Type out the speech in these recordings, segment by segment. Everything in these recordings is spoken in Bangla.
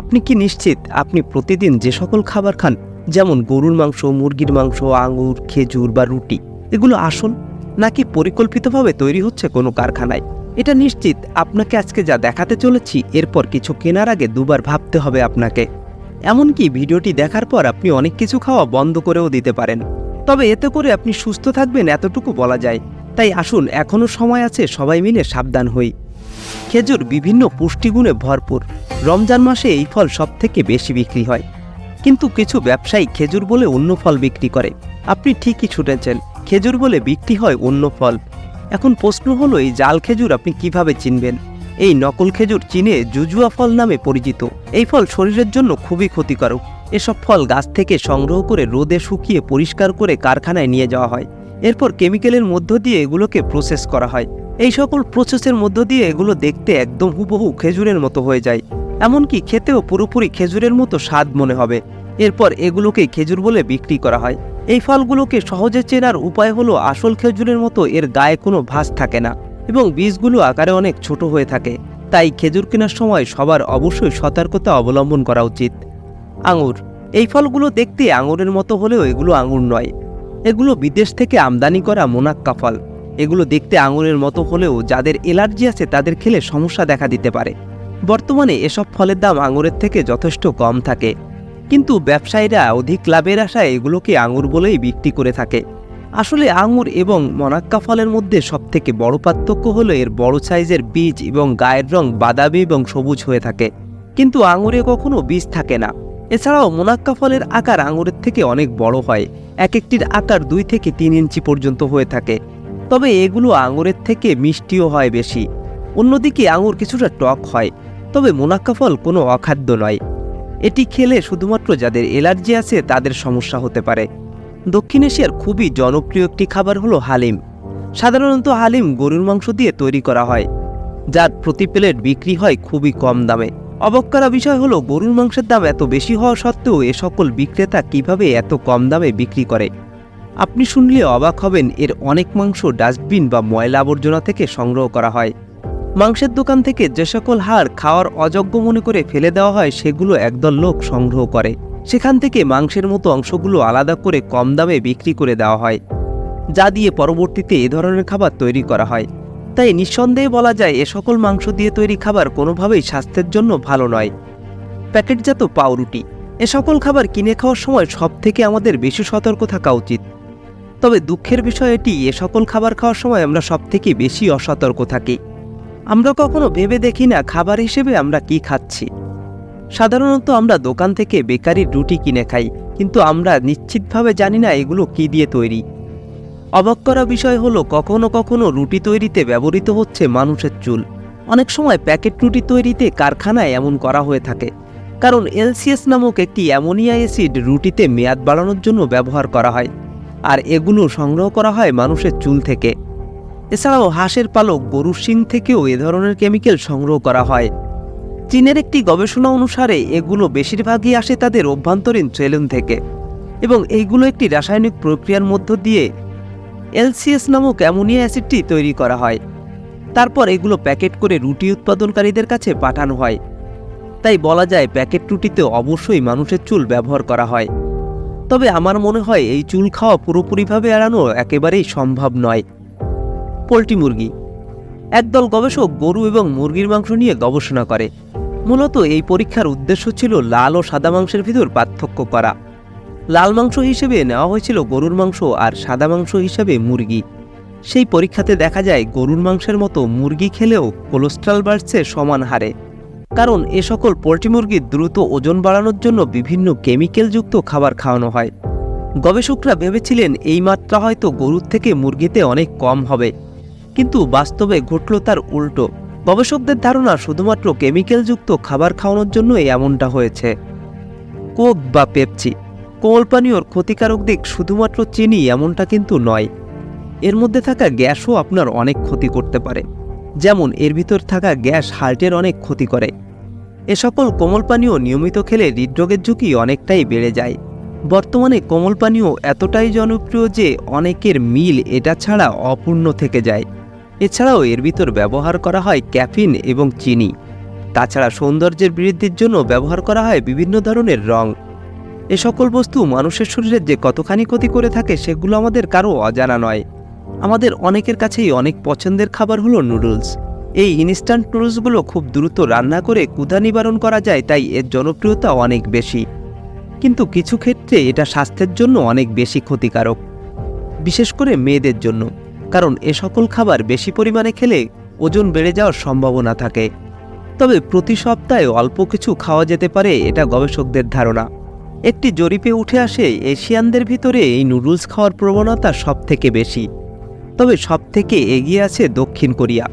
আপনি কি নিশ্চিত আপনি প্রতিদিন যে সকল খাবার খান, যেমন গরুর মাংস, মুরগির মাংস, আঙুর, খেজুর বা রুটি, এগুলো আসল? নাকি পরিকল্পিতভাবে তৈরি হচ্ছে কোনো কারখানায়? এটা নিশ্চিত, আপনাকে আজকে যা দেখাতে চলেছি, এরপর কিছু কেনার আগে দুবার ভাবতে হবে আপনাকে। এমনকি ভিডিওটি দেখার পর আপনি অনেক কিছু খাওয়া বন্ধ করেও দিতে পারেন। তবে এতে করে আপনি সুস্থ থাকবেন এতটুকু বলা যায়। তাই আসুন এখনও সময় আছে, সবাই মিলে সাবধান হই। খেজুর বিভিন্ন পুষ্টিগুণে ভরপুর। রমজান মাসে এই ফল সব থেকে বেশি বিক্রি হয়। কিন্তু কিছু ব্যবসায়ী খেজুর বলে অন্য ফল বিক্রি করে। আপনি ঠিকই ছুটেছেন খেজুর বলে বিক্রি হয় অন্য ফল। এখন প্রশ্ন হলো, এই জাল খেজুর আপনি কীভাবে চিনবেন? এই নকল খেজুর চীনে জুজুয়া ফল নামে পরিচিত। এই ফল শরীরের জন্য খুবই ক্ষতিকারক এসব ফল গাছ থেকে সংগ্রহ করে রোদে শুকিয়ে পরিষ্কার করে কারখানায় নিয়ে যাওয়া হয়। এরপর কেমিক্যালের মধ্য দিয়ে এগুলোকে প্রসেস করা হয়। এই সকল প্রসেসের মধ্য দিয়ে এগুলো দেখতে একদম হুবহু খেজুরের মতো হয়ে যায়। এমনকি খেতেও পুরোপুরি খেজুরের মতো স্বাদ মনে হবে। এরপর এগুলোকে খেজুর বলে বিক্রি করা হয়। এই ফলগুলোকে সহজে চেনার উপায় হলো আসল খেজুরের মতো এর গায়ে কোনো ভাঁজ থাকে না এবং বীজগুলো আকারে অনেক ছোট হয়ে থাকে। তাই খেজুর কেনার সময় সবার অবশ্যই সতর্কতা অবলম্বন করা উচিত। আঙুর। এই ফলগুলো দেখতে আঙুরের মতো হলেও এগুলো আঙুর নয়। এগুলো বিদেশ থেকে আমদানি করা মোনাক্কা ফল। এগুলো দেখতে আঙুরের মতো হলেও যাদের এলার্জি আছে তাদের খেলে সমস্যা দেখা দিতে পারে। বর্তমানে এসব ফলের দাম আঙুরের থেকে যথেষ্ট কম থাকে। কিন্তু ব্যবসায়ীরা অধিক লাভের আশায় এগুলোকে আঙুর বলেই বিক্রি করে থাকে। আসলে আঙুর এবং মনাক্কা ফলের মধ্যে সবথেকে বড় পার্থক্য হলো এর বড় সাইজের বীজ এবং গায়ের রং বাদামি এবং সবুজ হয়ে থাকে। কিন্তু আঙুরে কখনো বীজ থাকে না। এছাড়াও মোনাক্কা ফলের আকার আঙুরের থেকে অনেক বড় হয়। এক একটির আকার দুই থেকে তিন ইঞ্চি পর্যন্ত হয়ে থাকে। তবে এগুলো আঙুরের থেকে মিষ্টিও হয় বেশি। অন্যদিকে আঙুর কিছুটা টক হয়, তবে মোনাক্কা ফল কোনো অখাদ্য নয়। এটি খেলে শুধুমাত্র যাদের এলার্জি আছে তাদের সমস্যা হতে পারে। দক্ষিণ এশিয়ার খুবই জনপ্রিয় একটি খাবার হলো হালিম। সাধারণত হালিম গরুর মাংস দিয়ে তৈরি করা হয়, যার প্রতি প্লেট বিক্রি হয় খুবই কম দামে। অবাক বিষয় হলো গরুর মাংসের দাম এত বেশি হওয়া সত্ত্বেও এ সকল বিক্রেতা কীভাবে এত কম দামে বিক্রি করে? আপনি শুনলে অবাক হবেন, এর অনেক মাংস ডাস্টবিন বা ময়লা আবর্জনা থেকে সংগ্রহ করা হয়। মাংসের দোকান থেকে যে সকল হাড় খাওয়ার অযোগ্য মনে করে ফেলে দেওয়া হয়, সেগুলো একদল লোক সংগ্রহ করে। সেখান থেকে মাংসের মতো অংশগুলো আলাদা করে কম দামে বিক্রি করে দেওয়া হয়, যা দিয়ে পরবর্তীতে এ ধরনের খাবার তৈরি করা হয়। তাই নিঃসন্দেহে বলা যায়, এ সকল মাংস দিয়ে তৈরি খাবার কোনোভাবেই স্বাস্থ্যের জন্য ভালো নয়। প্যাকেটজাত পাউরুটি, এ সকল খাবার কিনে খাওয়ার সময় সব থেকে আমাদের বেশি সতর্ক থাকা উচিত। তবে দুঃখের বিষয় এটি, এ সকল খাবার খাওয়ার সময় আমরা সব থেকে বেশি অসতর্ক থাকি। আমরা কখনো ভেবে দেখি না খাবার হিসেবে আমরা কি খাচ্ছি। সাধারণত আমরা দোকান থেকে বেকারির রুটি কিনে খাই, কিন্তু আমরা নিশ্চিতভাবে জানি না এগুলো কি দিয়ে তৈরি। অবাক করা বিষয় হলো, কখনো কখনো রুটি তৈরিতে ব্যবহৃত হচ্ছে মানুষের চুল। অনেক সময় প্যাকেট রুটি তৈরিতে কারখানায় এমন করা হয়ে থাকে। কারণ এলসিএস নামক একটি অ্যামোনিয়া অ্যাসিড রুটিতে মেয়াদ বাড়ানোর জন্য ব্যবহার করা হয়। আর এগুলো সংগ্রহ করা হয় মানুষের চুল থেকে। এছাড়াও হাঁসের পালক গরুর শিং থেকেও এ ধরনের কেমিক্যাল সংগ্রহ করা হয়। চীনের একটি গবেষণা অনুসারে এগুলো বেশিরভাগই আসে তাদের অভ্যন্তরীণ সেলুন থেকে এবং এইগুলো একটি রাসায়নিক প্রক্রিয়ার মধ্য দিয়ে এলসিএস নামক অ্যামোনিয়া অ্যাসিডটি তৈরি করা হয়। তারপর এগুলো প্যাকেট করে রুটি উৎপাদনকারীদের কাছে পাঠানো হয়। তাই বলা যায় প্যাকেট রুটিতে অবশ্যই মানুষের চুল ব্যবহার করা হয়। তবে আমার মনে হয় এই চুল খাওয়া পুরোপুরিভাবে এড়ানো একেবারেই সম্ভব নয়। পোলট্রি মুরগি। একদল গবেষক গরু এবং মুরগির মাংস নিয়ে গবেষণা করে। মূলত এই পরীক্ষার উদ্দেশ্য ছিল লাল ও সাদা মাংসের ভিতর পার্থক্য করা। লাল মাংস হিসেবে নেওয়া হয়েছিল গরুর মাংস আর সাদা মাংস হিসেবে মুরগি। সেই পরীক্ষাতে দেখা যায় গরুর মাংসের মতো মুরগি খেলেও কোলেস্ট্রল বাড়ছে সমান হারে। কারণ এ সকল পোলট্রি মুরগির দ্রুত ওজন বাড়ানোর জন্য বিভিন্ন কেমিক্যালযুক্ত খাবার খাওয়ানো হয়। গবেষকরা ভেবেছিলেন এই মাত্রা হয়তো গরুর থেকে মুরগিতে অনেক কম হবে। কিন্তু বাস্তবে ঘটল তার উল্টো। গবেষকদের ধারণা শুধুমাত্র কেমিক্যালযুক্ত খাবার খাওয়ানোর জন্যই এমনটা হয়েছে। কোক বা পেপসি কোমল পানীয়র ক্ষতিকারক দিক শুধুমাত্র চিনি এমনটা কিন্তু নয়। এর মধ্যে থাকা গ্যাসও আপনার অনেক ক্ষতি করতে পারে। যেমন এর ভিতর থাকা গ্যাস হার্টের অনেক ক্ষতি করে। এ সকল কোমল পানীয় নিয়মিত খেলে হৃদরোগের ঝুঁকি অনেকটাই বেড়ে যায়। বর্তমানে কোমল পানীয় এতটাই জনপ্রিয় যে অনেকের মিল এটা ছাড়া অপূর্ণ থেকে যায়। এছাড়াও এর ভিতর ব্যবহার করা হয় ক্যাফিন এবং চিনি। তাছাড়া সৌন্দর্যের বৃদ্ধির জন্য ব্যবহার করা হয় বিভিন্ন ধরনের রং। এ সকল বস্তু মানুষের শরীরে যে কতখানি ক্ষতি করে থাকে সেগুলো আমাদের কারও অজানা নয়। আমাদের অনেকের কাছেই অনেক পছন্দের খাবার হলো নুডলস। এই ইনস্ট্যান্ট নুডলসগুলো খুব দ্রুত রান্না করে ক্ষুধা নিবারণ করা যায়, তাই এর জনপ্রিয়তা অনেক বেশি। কিন্তু কিছু ক্ষেত্রে এটা স্বাস্থ্যের জন্য অনেক বেশি ক্ষতিকারক, বিশেষ করে মেয়েদের জন্য। কারণ এ সকল খাবার বেশি পরিমাণে খেলে ওজন বেড়ে যাওয়ার সম্ভাবনা থাকে। তবে প্রতি সপ্তাহে অল্প কিছু খাওয়া যেতে পারে, এটা গবেষকদের ধারণা। একটি জরিপে উঠে আসে, এশিয়ানদের ভিতরে এই নুডলস খাওয়ার প্রবণতা সব থেকে বেশি। তবে সব থেকে এগিয়ে আছে দক্ষিণ কোরিয়া।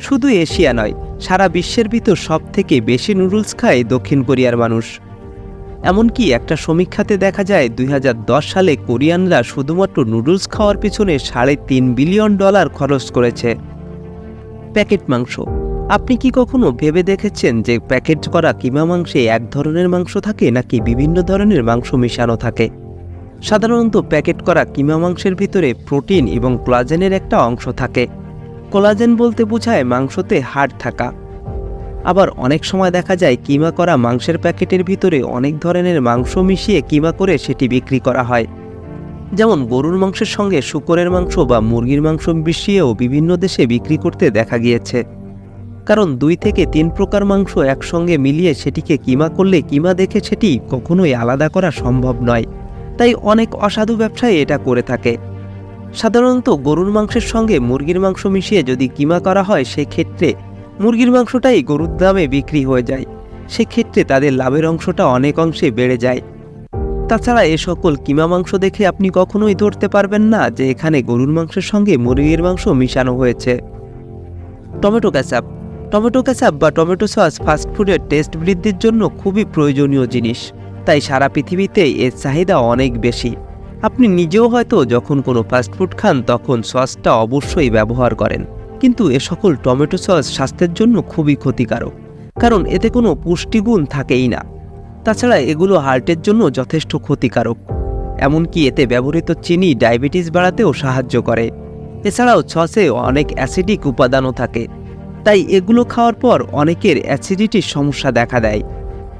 শুধু এশিয়া নয়, সারা বিশ্বের ভিতর সব থেকে বেশি নুডলস খায় দক্ষিণ কোরিয়ার মানুষ। এমনকি একটা সমীক্ষাতে দেখা যায়, দুই হাজার দশ সালে কোরিয়ানরা শুধুমাত্র নুডলস খাওয়ার পিছনে সাড়ে তিন বিলিয়ন ডলার খরচ করেছে। প্যাকেট মাংস। আপনি কি কখনো ভেবে দেখেছেন যে প্যাকেট করা কিমা মাংসে এক ধরনের মাংস থাকে নাকি বিভিন্ন ধরনের মাংস মিশানো থাকে? সাধারণত প্যাকেট করা কিমা মাংসের ভিতরে প্রোটিন এবং কোলাজেনের একটা অংশ থাকে। কোলাজেন বলতে বোঝায় মাংসতে হাড় থাকা। আবার অনেক সময় দেখা যায় কিমা করা মাংসের প্যাকেটের ভিতরে অনেক ধরনের মাংস মিশিয়ে কিমা করে সেটি বিক্রি করা হয়। যেমন গরুর মাংসের সঙ্গে শুকরের মাংস বা মুরগির মাংস মিশিয়েও বিভিন্ন দেশে বিক্রি করতে দেখা গিয়েছে। কারণ দুই থেকে তিন প্রকার মাংস একসঙ্গে মিলিয়ে সেটিকে কিমা করলে কিমা দেখে সেটি কখনোই আলাদা করা সম্ভব নয়। তাই অনেক অসাধু ব্যবসায়ী এটা করে থাকে। সাধারণত গরুর মাংসের সঙ্গে মুরগির মাংস মিশিয়ে যদি কিমা করা হয়, সেক্ষেত্রে মুরগির মাংসটাই গরুর দামে বিক্রি হয়ে যায়। সেক্ষেত্রে তাদের লাভের অংশটা অনেক অংশে বেড়ে যায়। তাছাড়া এ সকল কিমা মাংস দেখে আপনি কখনোই ধরতে পারবেন না যে এখানে গরুর মাংসের সঙ্গে মুরগির মাংস মিশানো হয়েছে। টমেটো ক্যাচাপ টমেটো ক্যাচাপ বা টমেটো সস ফাস্টফুডের টেস্ট বৃদ্ধির জন্য খুবই প্রয়োজনীয় জিনিস। তাই সারা পৃথিবীতে এর চাহিদা অনেক বেশি। আপনি নিজেও হয়তো যখন কোনো ফাস্টফুড খান, তখন সসটা অবশ্যই ব্যবহার করেন। কিন্তু এ সকল টমেটো সস স্বাস্থ্যের জন্য খুবই ক্ষতিকারক, কারণ এতে কোনো পুষ্টিগুণ থাকেই না। তাছাড়া এগুলো হার্টের জন্য যথেষ্ট ক্ষতিকারক, এমনকি এতে ব্যবহৃত চিনি ডায়াবেটিস বাড়াতেও সাহায্য করে। এছাড়াও সসে অনেক অ্যাসিডিক উপাদানও থাকে, তাই এগুলো খাওয়ার পর অনেকের অ্যাসিডিটির সমস্যা দেখা দেয়।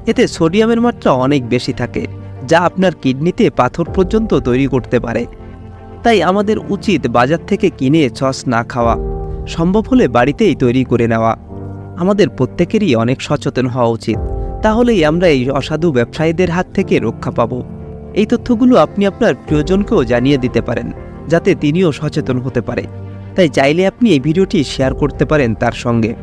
এতে সোডিয়ামের মাত্রা অনেক বেশি থাকে, যা আপনার কিডনিতে পাথর পর্যন্ত তৈরি করতে পারে। তাই আমাদের উচিত বাজার থেকে কিনে সস না খাওয়া, সম্ভব হলে বাড়িতেই তৈরি করে নেওয়া। আমাদের প্রত্যেকেরই অনেক সচেতন হওয়া উচিত, তাহলেই আমরা এই অসাধু ব্যবসায়ীদের হাত থেকে রক্ষা পাব। এই তথ্যগুলো আপনি আপনার প্রিয়জনকেও জানিয়ে দিতে পারেন, যাতে তিনিও সচেতন হতে পারে। তাই চাইলে আপনি এই ভিডিওটি শেয়ার করতে পারেন তার সঙ্গে।